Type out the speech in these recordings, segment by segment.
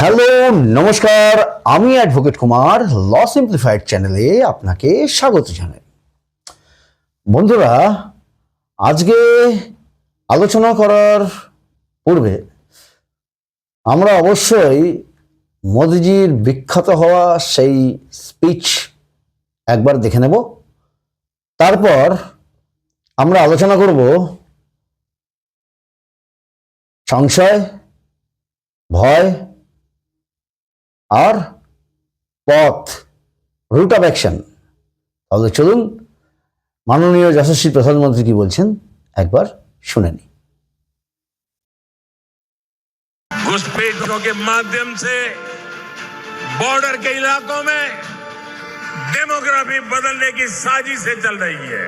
Hello, নমস্কার। আমি advocate Kumar ল simplified চ্যানেলে আপনাকে স্বাগত জানাই। বন্ধুরা, আজকে আলোচনা করার পূর্বে আমরা অবশ্যই মোদিজির বিখ্যাত হওয়া সেই স্পিচ একবার দেখে নেব। তারপর আমরা আলোচনা করব সংশয়, ভয় আর পথ রুট অফ অ্যাকশন তাহলে চলুন মাননীয় যশস্বী প্রধানমন্ত্রী কি বলছেন একবার শুনে নি घुसपैठियों के माध्यम से बॉर्डर के इलाकों में डेमोग्राफी बदलने की साजिशें चल रही है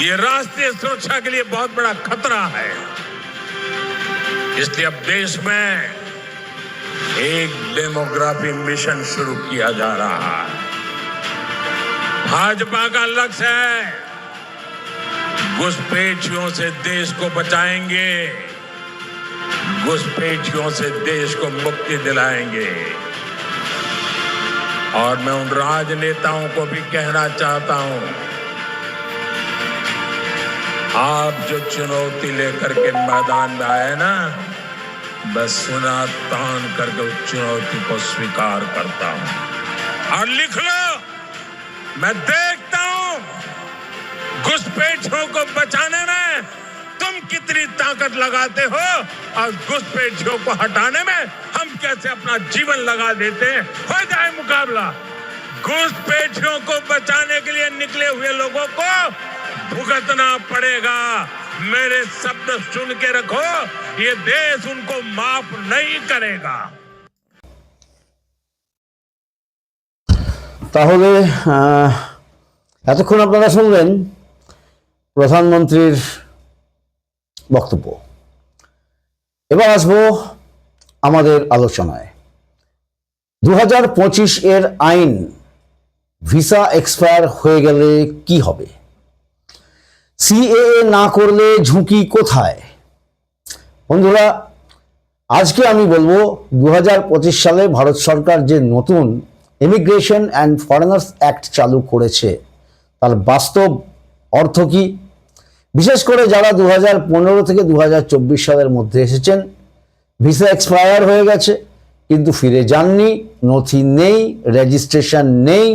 ये राष्ट्रीय सुरक्षा के लिए बहुत बड़ा खतरा है इसलिए अब देश में एक डेमोग्राफी मिशन शुरू किया जा रहा है। भाजपा का लक्ष्य है, घुसपैठियों से देश को बचाएँगे, घुसपैठियों से देश को मुक्ति दिलाएँगे। और मैं उन राजनेताओं को भी कहना चाहता हूँ, आप जो चुनौती लेकर के मैदान में आए ना मैं सुना, तान करके उस चुनौती को स्वीकार करता हूँ। और लिख लो, मैं देखता हूँ, घुसपैठियों को बचाने में तुम कितनी ताकत लगाते हो और घुसपैठियों को हटाने में हम कैसे अपना जीवन लगा देते हैं? हो जाए मुकाबला। घुसपैठियों को बचाने के लिए निकले हुए लोगों को भुगतना पड़ेगा। मेरे शब्द सुन के रखो ये देश उनको माफ नहीं करेगा তাহলে আহ, এতক্ষণ আপনারা শুনলেন প্রধানমন্ত্রীর বক্তব্য এবার আসবো আমাদের আলোচনায় দু হাজার পঁচিশ এর আইন ভিসা এক্সপায়ার হয়ে গেলে কি হবে সিএএ না করলে ঝুঁকি কোথায় বন্ধুরা, আজকে আমি বলব দু হাজার পঁচিশ সালে ভারত সরকার যে নতুন ইমিগ্রেশন অ্যান্ড ফরেনার্স অ্যাক্ট চালু করেছে, তার বাস্তব অর্থ কি? বিশেষ করে যারা দু হাজার পনেরো থেকে দু হাজার চব্বিশ সালের মধ্যে এসেছেন, ভিসা এক্সপায়ার হয়ে গেছে, কিন্তু ফিরে যাননি, নথি নেই রেজিস্ট্রেশন নেই,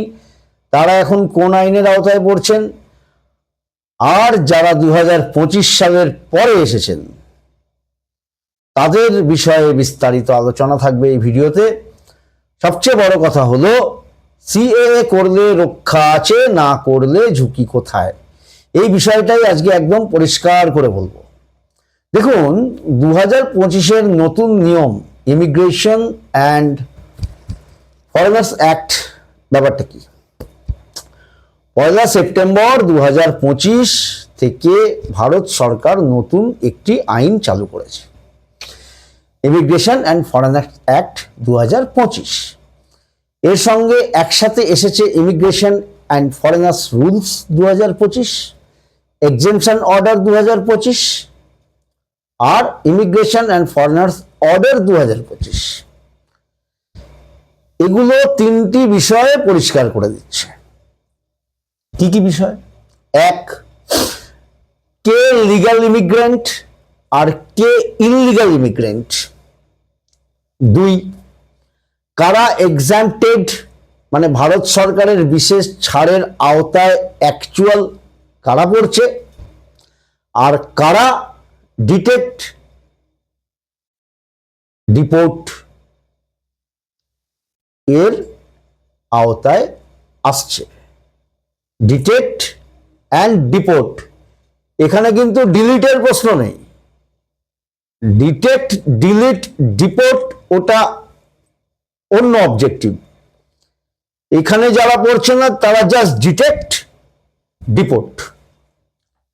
তারা এখন কোন আইনের আওতায় পড়ছেন? আর যারা দু হাজার পঁচিশ সালের পরে এসেছেন তাদের বিষয়ে বিস্তারিত আলোচনা থাকবে এই ভিডিওতে। সবচেয়ে বড় কথা হলো সিএএ করলে রক্ষা আছে, না করলে ঝুঁকি কোথায়? এই বিষয়টাই আজকে একদম পরিষ্কার করে বলব। দেখুন দু হাজার পঁচিশের নতুন নিয়ম ইমিগ্রেশন অ্যান্ড ফরেনার্স অ্যাক্ট ব্যাপারটা কি? পয়লা সেপ্টেম্বর দু হাজার পঁচিশ থেকে ভারত সরকার নতুন একটি আইন চালু করেছে। ইমিগ্রেশন অ্যান্ড ফরেন অ্যাক্ট দু হাজার পঁচিশ। এর সঙ্গে একসাথে এসেছে ইমিগ্রেশন অ্যান্ড ফরেনার্স রুলস দু হাজার পঁচিশ এক্সেমশন অর্ডার দু হাজার পঁচিশ, আর ইমিগ্রেশন অ্যান্ড ফরেনার্স অর্ডার দু হাজার পঁচিশ। এগুলো তিনটি বিষয়ে পরিষ্কার করে দিচ্ছে। কি কি বিষয়? এক, কে লিগাল ইমিগ্রেন্ট আর কে ইনলিগাল ইমিগ্রেন্ট দুই, কারা এক্সামটেড মানে ভারত সরকারের বিশেষ ছাড়ের আওতায় অ্যাকচুয়াল কারা পড়ছে? আর কারা ডিটেক্ট ডিপোর্ট এর আওতায় আসছে। ডিটেক্ট অ্যান্ড ডিপোর্ট এখানে কিন্তু ডিলিটের প্রশ্ন নেই। ডিটেক্ট ডিলিট ডিপোর্ট ওটা অন্য অবজেক্টিভ এখানে যারা পড়ছে না, তারা জাস্ট ডিটেক্ট ডিপোর্ট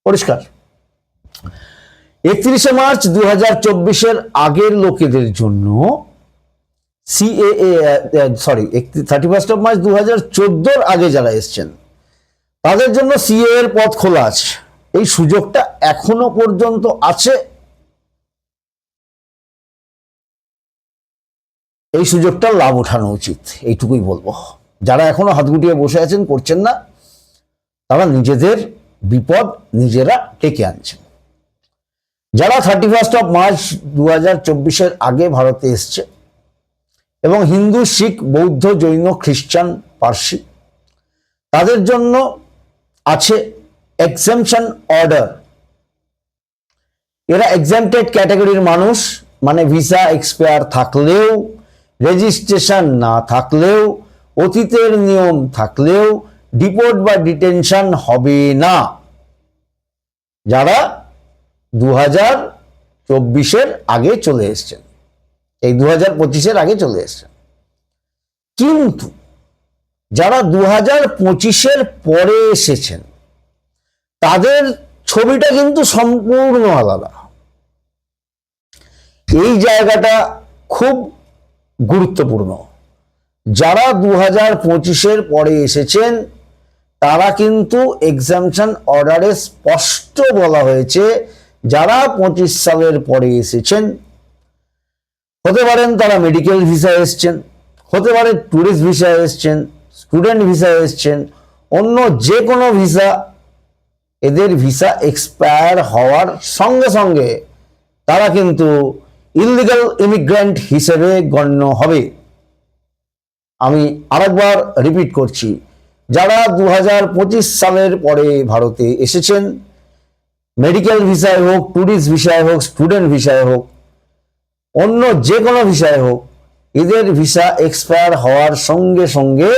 পরিষ্কার। একত্রিশে মার্চ দু হাজার আগের লোকেদের জন্য CAA sorry thirty first of March দু হাজার আগে যারা এসছেন, তাদের জন্য সিএ এর পথ খোলা আছে। এই সুযোগটা এখনও পর্যন্ত আছে। এই সুযোগটা লাভ ওঠানো উচিত, এইটুকুই বলব। যারা এখনও হাত গুটিয়ে বসে আছেন, করছেন না, তারা নিজেদের বিপদ নিজেরা ডেকে আনছেন। যারা থার্টি ফার্স্ট অফ মার্চ দু হাজার চব্বিশের আগে ভারতে এসছে এবং হিন্দু, শিখ, বৌদ্ধ, জৈন, খ্রিস্টান, পার্সি, তাদের জন্য আছে এক্সামশন অর্ডার এরা এক্সামটেড ক্যাটাগরির মানুষ মানে ভিসা এক্সপায়ার থাকলেও রেজিস্ট্রেশন না থাকলেও, অতীতের নিয়ম থাকলেও ডিপোর্ট বা ডিটেনশন হবে না। যারা দু হাজার চব্বিশের আগে চলে এসছেন। এই দু হাজার পঁচিশের আগে চলে এসছেন। কিন্তু যারা দু হাজার পঁচিশের পরে এসেছেন, তাদের ছবিটা কিন্তু সম্পূর্ণ আলাদা। এই জায়গাটা খুব গুরুত্বপূর্ণ। যারা দু হাজার পঁচিশের পরে এসেছেন, তারা কিন্তু এক্সামশন অর্ডারে স্পষ্ট বলা হয়েছে, যারা পঁচিশ সালের পরে এসেছেন। হতে পারেন তারা মেডিকেল ভিসা এসছেন, হতে পারে ট্যুরিস্ট ভিসা এসছেন স্টুডেন্ট ভিসা এসছেন, অন্য যে কোনো ভিসা এদের ভিসা এক্সপায়ার হওয়ার সঙ্গে সঙ্গে তারা কিন্তু ইলিগাল ইমিগ্রেন্ট হিসেবে গণ্য হবে। আমি আরেকবার রিপিট করছি, যারা দু হাজার পঁচিশ সালের পরে ভারতে এসেছেন মেডিকেল ভিসায় হোক ট্যুরিস্ট ভিসায় হোক স্টুডেন্ট ভিসায় হোক, অন্য যে কোনো ভিসায় হোক, এদের ভিসা এক্সপায়ার হওয়ার সঙ্গে সঙ্গে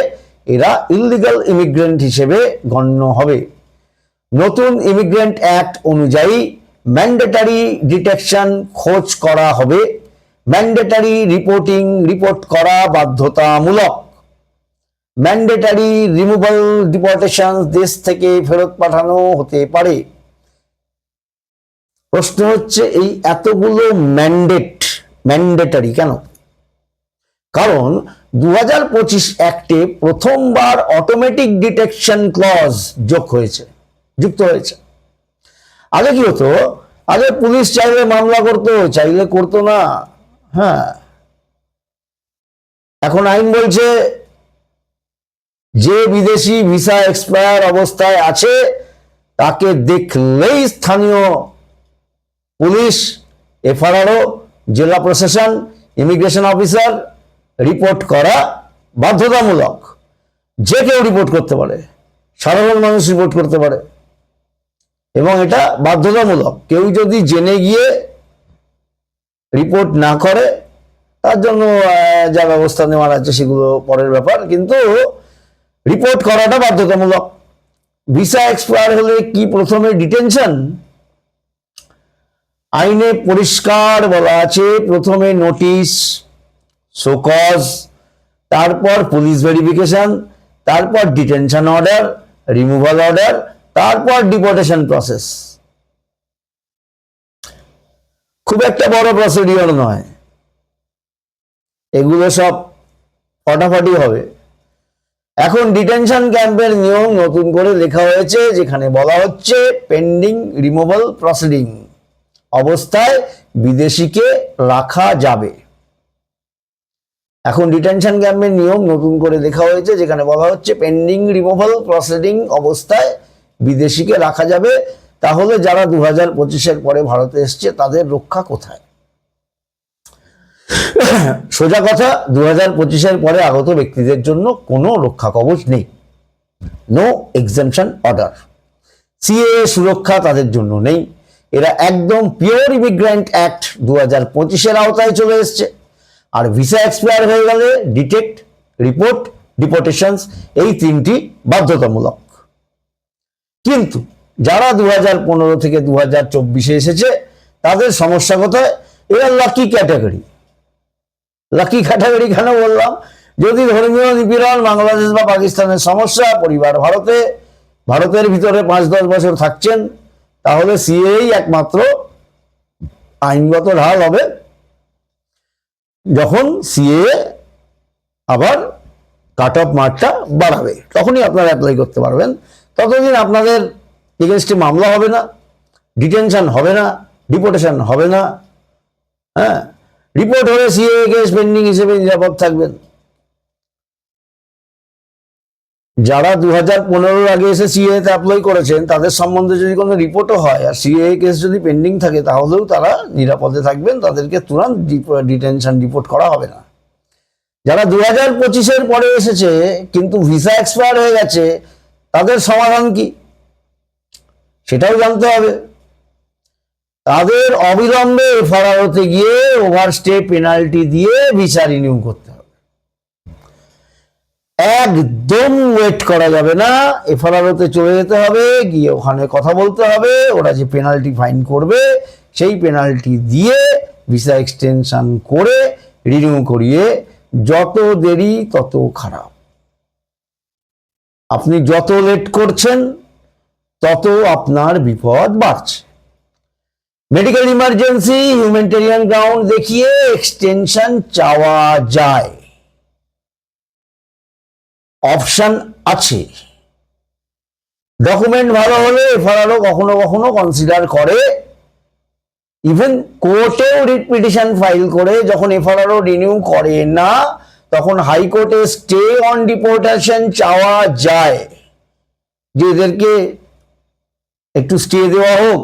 এরা ইলিগাল ইমিগ্রেন্ট হিসেবে গণ্য হবে। নতুন ইমিগ্রেন্ট অ্যাক্ট অনুযায়ী ম্যান্ডেটারি ডিটেকশন খোঁজ করা হবে। ম্যান্ডেটারি রিপোর্টিং রিপোর্ট করা বাধ্যতামূলক। ম্যান্ডেটারি রিমুভাল ডিপোর্টেশন দেশ থেকে ফেরত পাঠানো হতে পারে। প্রশ্ন হচ্ছে, এই এতগুলো ম্যান্ডেট ম্যান্ডেটারি কেন? কারণ দু হাজার পঁচিশ অ্যাক্টে প্রথমবার অটোমেটিক ডিটেকশন ক্লজ যোগ হয়েছে, যুক্ত হয়েছে। আগে কি হতো? আগে পুলিশ চাইলে মামলা করতো, চাইলে করতো না। হ্যাঁ। এখন আইন বলছে, যে বিদেশি ভিসা এক্সপায়ার অবস্থায় আছে, তাকে দেখলেই স্থানীয় পুলিশ, এফআরআরও, জেলা প্রশাসন, ইমিগ্রেশন অফিসার রিপোর্ট করা বাধ্যতামূলক। যে কেউ রিপোর্ট করতে পারে, সাধারণ মানুষ রিপোর্ট করতে পারে। এবং এটা বাধ্যতামূলক। কেউ যদি জেনে গিয়ে রিপোর্ট না করে, তার জন্য যা ব্যবস্থা নেওয়ার আছে সেগুলো পরের ব্যাপার। কিন্তু রিপোর্ট করাটা বাধ্যতামূলক। ভিসা এক্সপায়ার হলে কি প্রথমে ডিটেনশন আইনে পরিষ্কার বলা আছে, প্রথমে নোটিশ শোকজ তারপর পুলিশ ভেরিফিকেশন তারপর ডিটেনশন অর্ডার রিমুভাল অর্ডার তারপর ডিপোর্টেশন প্রসেস খুব একটা বড় প্রসিডিওর নয়। এগুলো সব ফটাফটি হবে। এখন ডিটেনশন ক্যাম্পের নিয়ম নতুন করে লেখা হয়েছে, যেখানে বলা হচ্ছে পেন্ডিং রিমুভাল প্রসিডিং অবস্থায় বিদেশিকে রাখা যাবে। এখন ডিটেনশন ক্যাম্পের নিয়ম নতুন করে লেখা হয়েছে, যেখানে বলা হচ্ছে পেন্ডিং রিমুভাল প্রসিডিং অবস্থায় বিদেশিকে রাখা যাবে, তাহলে যারা দু হাজার পঁচিশের পরে ভারতে এসছে, তাদের রক্ষা কোথায়? সোজা কথা দু হাজার পঁচিশের পরে আগত ব্যক্তিদের জন্য কোনো রক্ষা কবচ নেই। নো এক্সামশন অর্ডার সিএ সুরক্ষা তাদের জন্য নেই। এরা একদম পিওর ইমিগ্রেন্ট অ্যাক্ট দু হাজার পঁচিশের আওতায় চলে এসছে। আর ভিসা এক্সপায়ার হয়ে গেলে ডিটেক্ট রিপোর্ট ডিপোর্টেশনস এই তিনটি বাধ্যতামূলক। কিন্তু যারা দু হাজার পনেরো থেকে দু হাজার চব্বিশে এসেছে, তাদের সমস্যা কোথায়? এরা লাকি ক্যাটাগরি লাকি ক্যাটাগরি কেন বললাম? যদি ধর্মীয় নিপীড়ন বাংলাদেশ বা পাকিস্তানের সমস্যা, পরিবার ভারতে, ভারতের ভিতরে পাঁচ দশ বছর থাকছেন, তাহলে সিএই একমাত্র আইনগত ঢাল হবে। যখন সিএ আবার কাট অফ মার্কটা বাড়াবে, তখনই আপনারা অ্যাপ্লাই করতে পারবেন। ততদিন আপনাদের এগেনস্টে মামলা হবে না ডিটেনশন হবে না ডিপোর্টেশন হবে না হ্যাঁ? রিপোর্ট হলে সিএ কেস পেন্ডিং হিসেবে নিরাপদ থাকবেন। যারা দু হাজার পনেরোর আগে এসে সিএ তে অ্যাপ্লাই করেছেন, তাদের সম্বন্ধে যদি কোনো রিপোর্টও হয়, আর সিএ কেস যদি পেন্ডিং থাকে, তাহলেও তারা নিরাপদে থাকবেন, তাদেরকে তুরন্ত ডিটেনশন রিপোর্ট করা হবে না। যারা দু হাজার পঁচিশের পরে এসেছে, কিন্তু ভিসা এক্সপায়ার হয়ে গেছে তাদের সমাধান কি? সেটাও জানতে হবে। তাদের অবিলম্বে এফআরআর হতে গিয়ে ওভারস্টে পেনাল্টি দিয়ে ভিসা রিনিউ করতে হবে। একদম ওয়েট করা যাবে না। এফআরআর হতে চলে যেতে হবে, গিয়ে ওখানে কথা বলতে হবে, ওরা যে পেনাল্টি ফাইন করবে, সেই পেনাল্টি দিয়ে ভিসা এক্সটেনশন করে রিনিউ করিয়ে যত দেরি তত খারাপ। আপনি যত লেট করছেন, তত আপনার বিপদ বাড়ছে। মেডিকেল ইমার্জেন্সি হিউম্যানিটেরিয়ান গ্রাউন্ড দেখিয়ে এক্সটেনশন চাওয়া যায়। অপশন আছে। ডকুমেন্ট ভালো হলে এফআরআরও কখনো কখনো কনসিডার করে। ইভেন কোর্টেও রিট পিটিশন ফাইল করে, যখন এফআরআরও রিনিউ করে না তখন হাইকোর্টে স্টে অন ডিপোর্টেশন চাওয়া যায়। যে এদেরকে একটু স্টে দেওয়া হোক,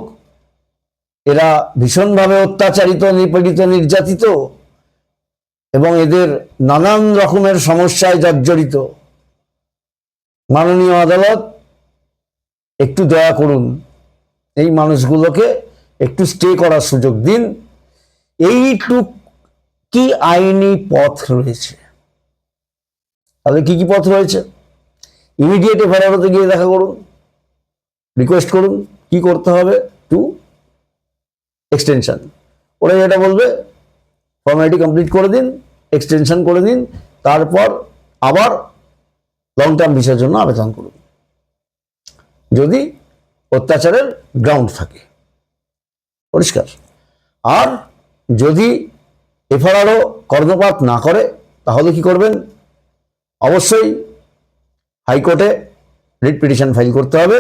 এরা ভীষণভাবে অত্যাচারিত, নিপীড়িত, নির্যাতিত এবং এদের নানান রকমের সমস্যায় জর্জরিত। মাননীয় আদালত, একটু দয়া করুন, এই মানুষগুলোকে একটু স্টে করার সুযোগ দিন। এইটুক কি আইনি পথ রয়েছে? তাহলে কি কি পথ রয়েছে? ইমিডিয়েট এফআইআরতে গিয়ে দেখা করুন রিকোয়েস্ট করুন, কি করতে হবে টু এক্সটেনশন ওরা যেটা বলবে ফর্মালিটি কমপ্লিট করে দিন এক্সটেনশন করে দিন, তারপর আবার লং টার্ম ভিসার জন্য আবেদন করুন। যদি অত্যাচারের গ্রাউন্ড থাকে। পরিষ্কার। আর যদি এফআরআরও কর্ণপাত না করে, তাহলে কি করবেন? অবশ্যই হাইকোর্টে রিট পিটিশন ফাইল করতে হবে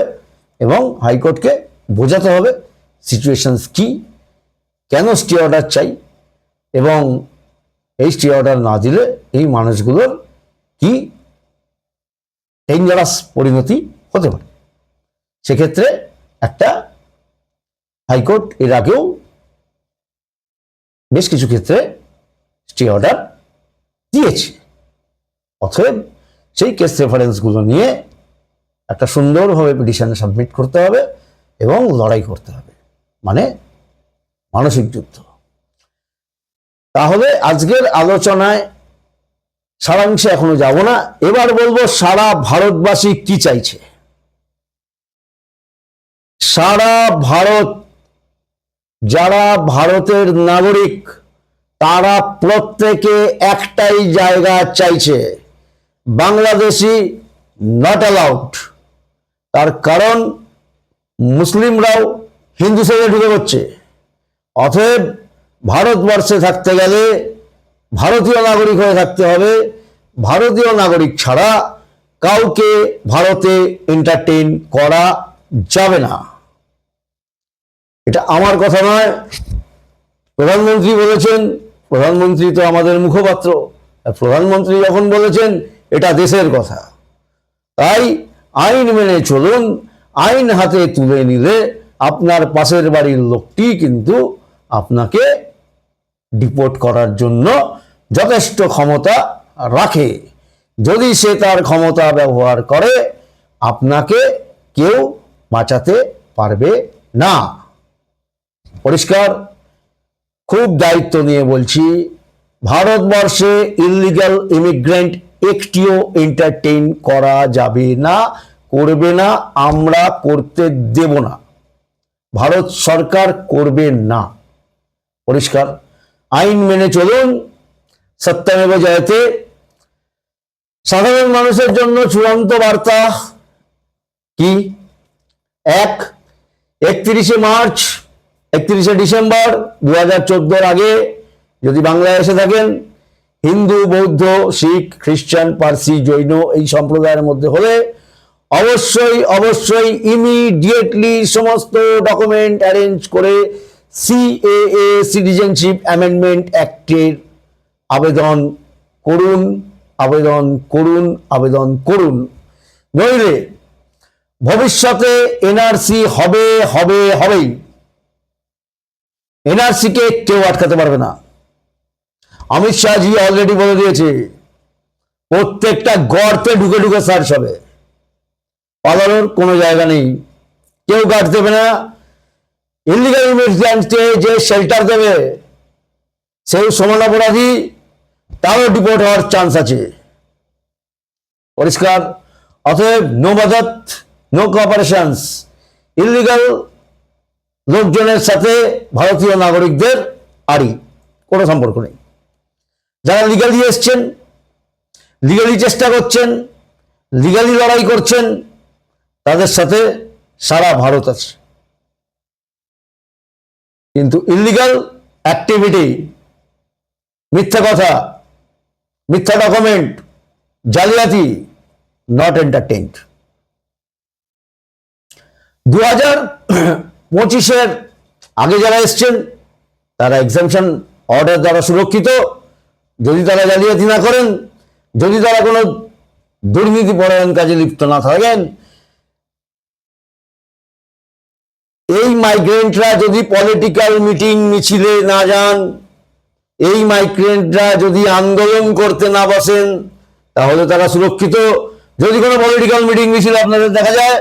এবং হাইকোর্টকে বোঝাতে হবে সিচুয়েশনস কি, কেন স্টে অর্ডার চাই এবং এই স্টে অর্ডার না দিলে এই মানুষগুলোর কি ডেঞ্জারাস পরিণতি হতে পারে। সেক্ষেত্রে একটা হাইকোর্ট এর আগেও বেশ কিছু ক্ষেত্রে স্টে অর্ডার দিয়েছে। অতএব সেই কেস রেফারেন্সগুলো নিয়ে একটা সুন্দরভাবে পিটিশানে সাবমিট করতে হবে এবং লড়াই করতে হবে। মানে মানসিক যুদ্ধ। তাহলে আজকের আলোচনায় সারাংশে এখনও যাব না। এবার বলব সারা ভারতবাসী কি চাইছে? সারা ভারত, যারা ভারতের নাগরিক, তারা প্রত্যেকে একটাই জায়গা চাইছে। বাংলাদেশি নট অ্যালাউড তার কারণ মুসলিমরাও হিন্দু সাইডে ঢুকে পড়ছে। অতএব ভারতবর্ষে থাকতে গেলে ভারতীয় নাগরিক হয়ে থাকতে হবে। ভারতীয় নাগরিক ছাড়া কাউকে ভারতে এন্টারটেইন করা যাবে না। এটা আমার কথা নয়। প্রধানমন্ত্রী বলেছেন, প্রধানমন্ত্রী তো আমাদের মুখপাত্র। প্রধানমন্ত্রী যখন বলেছেন এটা দেশের কথা। তাই আইন মেনে চলুন, আইন হাতে তুলে নিলে আপনার পাশের বাড়ির লোকটি কিন্তু আপনাকে ডিপোর্ট করার জন্য যথেষ্ট ক্ষমতা রাখে। যদি সে তার ক্ষমতা ব্যবহার করে, আপনাকে কেউ বাঁচাতে পারবে না। পরিষ্কার, খুব দায়িত্ব নিয়ে বলছি, ভারতবর্ষে ইলিগাল ইমিগ্রেন্ট একটিও এন্টারটেইন করা যাবে না, করবে না, আমরা করতে দেব না। ভারত সরকার করবে না। পরিষ্কার। আইন মেনে চলুন সত্যমেব জয়তে। সাধারণ মানুষের জন্য চূড়ান্ত বার্তা কি? এক, একত্রিশে মার্চ, একত্রিশে ডিসেম্বর দু হাজার আগে যদি বাংলায় এসে থাকেন হিন্দু, বৌদ্ধ, শিখ খ্রিস্টান পার্সি, জৈন এই সম্প্রদায়ের মধ্যে হলে অবশ্যই অবশ্যই ইমিডিয়েটলি সমস্ত ডকুমেন্ট অ্যারেঞ্জ করে সিএএ সিটিজেনশিপ অ্যামেন্ডমেন্ট অ্যাক্টের আবেদন করুন আবেদন করুন আবেদন করুন। নইলে ভবিষ্যতে এনআরসি হবে হবে, হবেই। এনআরসিকে কেউ আটকাতে পারবে না। অমিত শাহজি অলরেডি বলে দিয়েছে, প্রত্যেকটা গর্তে ঢুকে ঢুকে সার্চ হবে। পালানোর কোনো জায়গা নেই। কেউ গার্ড দেবে না। ইলিগাল ইমিগ্রেন্টকে যে শেল্টার দেবে, সেই সমান অপরাধী, তারও ডিপোর্ট হওয়ার চান্স আছে। পরিষ্কার। অতএব নো মাদত নো কোঅপারেশনস ইলিগাল লোকজনের সাথে ভারতীয় নাগরিকদের আড়ি, কোনো সম্পর্ক নেই। যারা লিগালি এসছেন লিগালি চেষ্টা করছেন লিগালি লড়াই করছেন, তাদের সাথে সারা ভারত আছে। কিন্তু ইলিগাল অ্যাক্টিভিটি মিথ্যা কথা, মিথ্যা ডকুমেন্ট জালিয়াতি নট এন্টারটেইনড দু হাজার পঁচিশের আগে যারা এসছেন, তারা এক্সামশন অর্ডার দ্বারা সুরক্ষিত। যদি তারা জালিয়াতি না করেন, যদি তারা কোনো দুর্নীতি পরায়ণ কাজে লিপ্ত না থাকেন, এই মাইগ্রেন্টরা যদি পলিটিক্যাল মিটিং মিছিলে না যান, এই মাইগ্রেন্টরা যদি আন্দোলন করতে না বসেন, তাহলে তারা সুরক্ষিত। যদি কোনো পলিটিক্যাল মিটিং মিছিল আপনাদের দেখা যায়,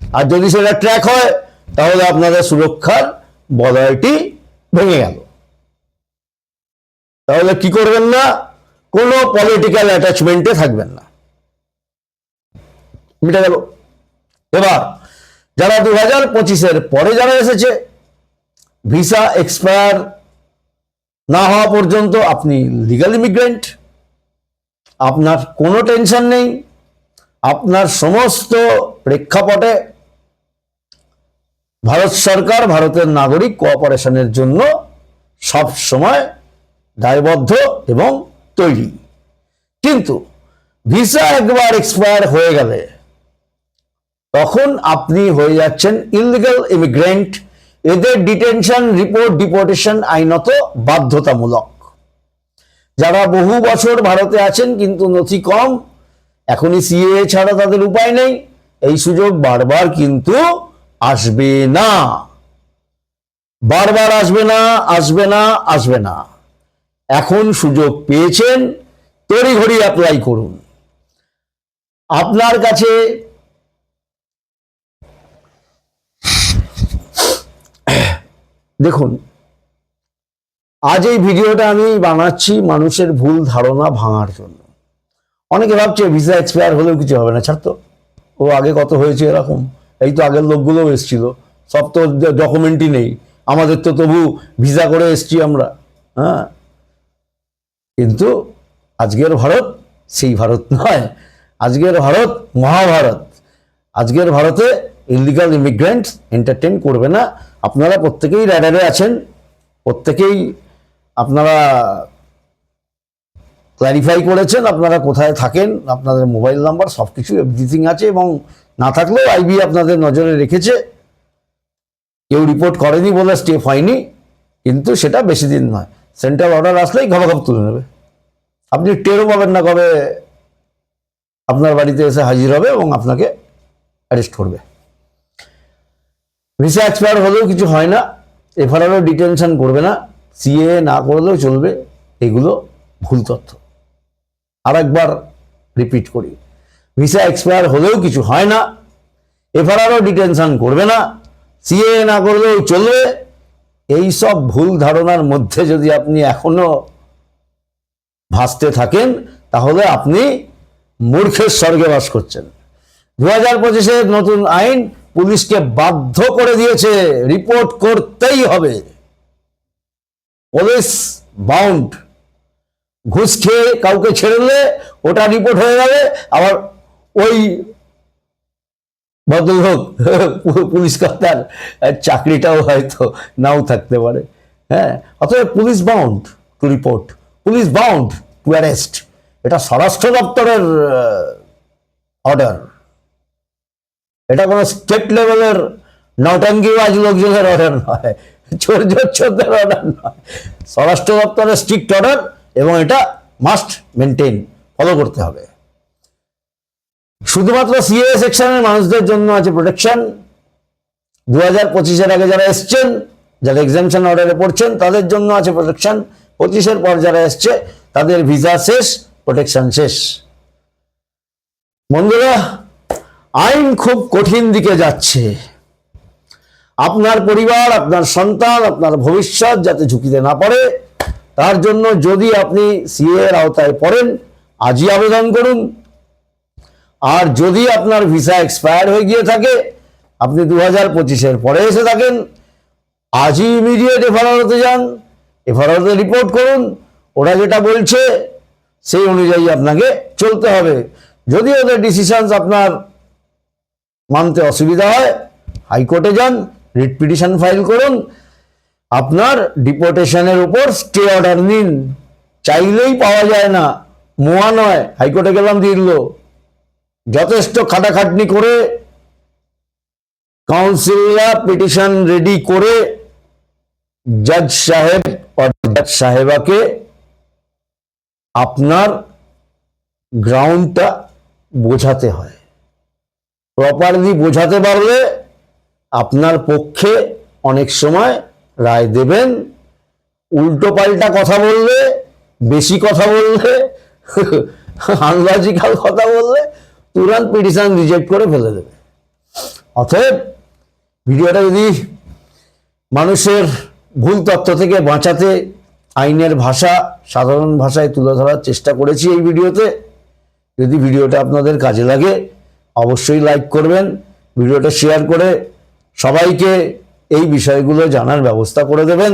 আর যদি সেটা ট্র্যাক হয়, তাহলে আপনাদের সুরক্ষার বলয়টি ভেঙে গেল। তাহলে কি করবেন না? কোনো পলিটিক্যাল অ্যাটাচমেন্টে থাকবেন না। মিটে গেল। এবার, যারা দু হাজার পঁচিশের পরে যারা এসেছে, ভিসা এক্সপায়ার না হওয়া পর্যন্ত আপনি লিগাল ইমিগ্রেন্ট আপনার কোনো টেনশন নেই, আপনার সমস্ত প্রেক্ষাপটে ভারত সরকার, ভারতের নাগরিক কোঅপারেশনের জন্য সব সময় দায়বদ্ধ এবং তৈরি। কিন্তু ভিসা একবার এক্সপায়ার হয়ে গেলে, তখন আপনি হয়ে যাচ্ছেন ইলিগাল ইমিগ্রেন্ট এদের ডিটেনশন রিপোর্ট ডিপোর্টেশন আইনত বাধ্যতামূলক। যারা বহু বছর ভারতে আছেন কিন্তু নথি কম, এখনই সিএ ছাড়া তাদের উপায় নেই। এই সুযোগ বারবার কিন্তু আসবে না। বারবার আসবে না আসবে না আসবে না। এখন সুযোগ পেয়েছেন, তড়িঘড়ি অ্যাপ্লাই করুন। আপনার কাছে দেখুন, আজ এই ভিডিওটা আমি বানাচ্ছি মানুষের ভুল ধারণা ভাঙার জন্য। অনেকে ভাবছে ভিসা এক্সপায়ার হলেও কিছু হবে না, ছাড় তো। ও আগে কত হয়েছে এরকম? এই তো আগের লোকগুলোও এসছিল। সব তো ডকুমেন্টই নেই। আমাদের তো তবু ভিসা করে এসছি আমরা হ্যাঁ? কিন্তু আজকের ভারত সেই ভারত নয়। আজকের ভারত মহাভারত। আজকের ভারতে ইলিগাল ইমিগ্রেন্টস এন্টারটেন করবে না। আপনারা প্রত্যেকেই র্যাডারে আছেন। প্রত্যেকেই আপনারা ক্ল্যারিফাই করেছেন। আপনারা কোথায় থাকেন? আপনাদের মোবাইল নাম্বার সব কিছু এভরিথিং আছে এবং না থাকলেও আইবি আপনাদের নজরে রেখেছে। কেউ রিপোর্ট করেনি বলে স্টেপ হয়নি। কিন্তু সেটা বেশি দিন নয়। সেন্ট্রাল অর্ডার আসলেই ঘবাঘব তুলে নেবে। আপনি টেরও পাবেন না কবে আপনার বাড়িতে এসে হাজির হবে এবং আপনাকে অ্যারেস্ট করবে। ভিসা এক্সপায়ার হলেও কিছু হয় না এফআরআরও ডিটেনশন করবে না সিএ না করলেও চলবে, এগুলো ভুল তথ্য। আর একবার রিপিট করি ভিসা এক্সপায়ার হলেও কিছু হয় না এফআরআরও ডিটেনশন করবে না সিএ না করলেও চলবে এই সব ভুল ধারণার মধ্যে যদি আপনি এখনও ভাসতে থাকেন, তাহলে আপনি মূর্খের স্বর্গে বাস করছেন। দু হাজার পঁচিশের নতুন আইন পুলিশকে বাধ্য করে দিয়েছে, রিপোর্ট করতেই হবে। Police bound. ঘুষ খেয়ে কাউকে ছেড়ে দিলে ওটা রিপোর্ট হয়ে যাবে আবার ওই ভদ্রলোক, পুলিশ কর্তার চাকরিটাও হয়তো নাও থাকতে পারে। হ্যাঁ অতএব police bound to report police bound to arrest এটা স্বরাষ্ট্র দপ্তরের অর্ডার এটা কোনো স্টেট লেভেলের নটাঙ্গিবাজ লোকজনের অর্ডার নয়, চোর জোর চোরদের অর্ডার নয়। স্বরাষ্ট্র দপ্তরের স্ট্রিক্ট অর্ডার এবং এটা মাস্ট মেনটেন ফলো করতে হবে। শুধুমাত্র সিএ সেকশনের মানুষদের জন্য আছে প্রোটেকশন দু হাজার পঁচিশের আগে যারা এসছেন, যারা এক্সামশন অর্ডারে পড়ছেন, তাদের জন্য আছে প্রোটেকশন পঁচিশের পর যারা এসছে, তাদের ভিসা শেষ প্রোটেকশন শেষ। বন্ধুরা, আইন খুব কঠিন দিকে যাচ্ছে। আপনার পরিবার, আপনার সন্তান, আপনার ভবিষ্যৎ যাতে ঝুঁকিতে না পড়ে, তার জন্য যদি আপনি সিএ এর আওতায় পড়েন, আজই আবেদন করুন। আর যদি আপনার ভিসা এক্সপায়ার হয়ে গিয়ে থাকে, আপনি দু হাজার পঁচিশের পরে এসে থাকেন। আজই ইমিডিয়েট এফআরআরতে যান এফআরআরতে রিপোর্ট করুন। ওরা যেটা বলছে, সেই অনুযায়ী আপনাকে চলতে হবে। যদি ওদের ডিসিশনস আপনার মানতে অসুবিধা হয়, হাইকোর্টে যান রিট পিটিশন ফাইল করুন। আপনার ডিপোর্টেশনের উপর স্টে অর্ডার নিন। চাইলেই পাওয়া যায় না। মোয়া নয়। হাইকোর্টে গেলাম, দিয়ে যথেষ্ট খাটাখাটনি করে কাউন্সিলরা পিটিশন রেডি করে জজ সাহেব জজ সাহেবাকে আপনার গ্রাউন্ডটা বোঝাতে হয়। প্রপারলি বোঝাতে পারলে আপনার পক্ষে অনেক সময় রায় দেবেন। উল্টো পাল্টা কথা বললে, বেশি কথা বললে আনলজিক্যাল কথা বললে তুরন্ত পিটিশন রিজেক্ট করে ফেলে দেবে। অতএব ভিডিওটা যদি মানুষের ভুল তথ্য থেকে বাঁচাতে আইনের ভাষা, সাধারণ ভাষায় তুলে ধরার চেষ্টা করেছি এই ভিডিওতে, যদি ভিডিওটা আপনাদের কাজে লাগে, অবশ্যই লাইক করবেন, ভিডিওটা শেয়ার করে সবাইকে এই বিষয়গুলো জানার ব্যবস্থা করে দেবেন।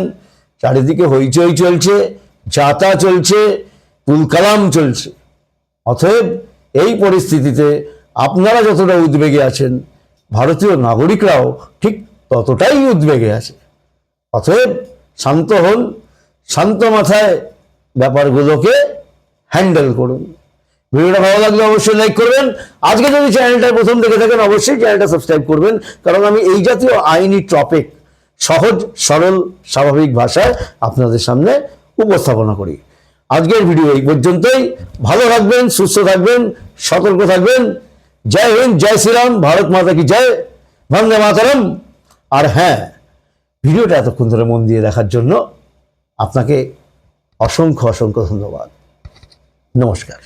চারিদিকে হইচই চলছে, যাতা চলছে তুলকালাম চলছে। অতএব এই পরিস্থিতিতে আপনারা যতটা উদ্বেগে আছেন, ভারতীয় নাগরিকরাও ঠিক ততটাই উদ্বেগে আছে। অতএব শান্ত হন, শান্ত মাথায় ব্যাপারগুলোকে হ্যান্ডেল করুন। ভিডিওটা ভালো লাগলে অবশ্যই লাইক করবেন। আজকে যদি চ্যানেলটা প্রথম দেখে থাকেন, অবশ্যই চ্যানেলটা সাবস্ক্রাইব করবেন। কারণ আমি এই জাতীয় আইনি টপিক সহজ, সরল, স্বাভাবিক ভাষায় আপনাদের সামনে উপস্থাপনা করি। আজকের ভিডিও এই পর্যন্তই। ভালো থাকবেন, সুস্থ থাকবেন, সতর্ক থাকবেন। জয় হিন্দ, জয় শ্রীরাম, ভারত মাতা কি জয়। বন্দে মাতারম। আর হ্যাঁ ভিডিওটা এতক্ষণ ধরে মন দিয়ে দেখার জন্য আপনাকে অসংখ্য অসংখ্য ধন্যবাদ। নমস্কার।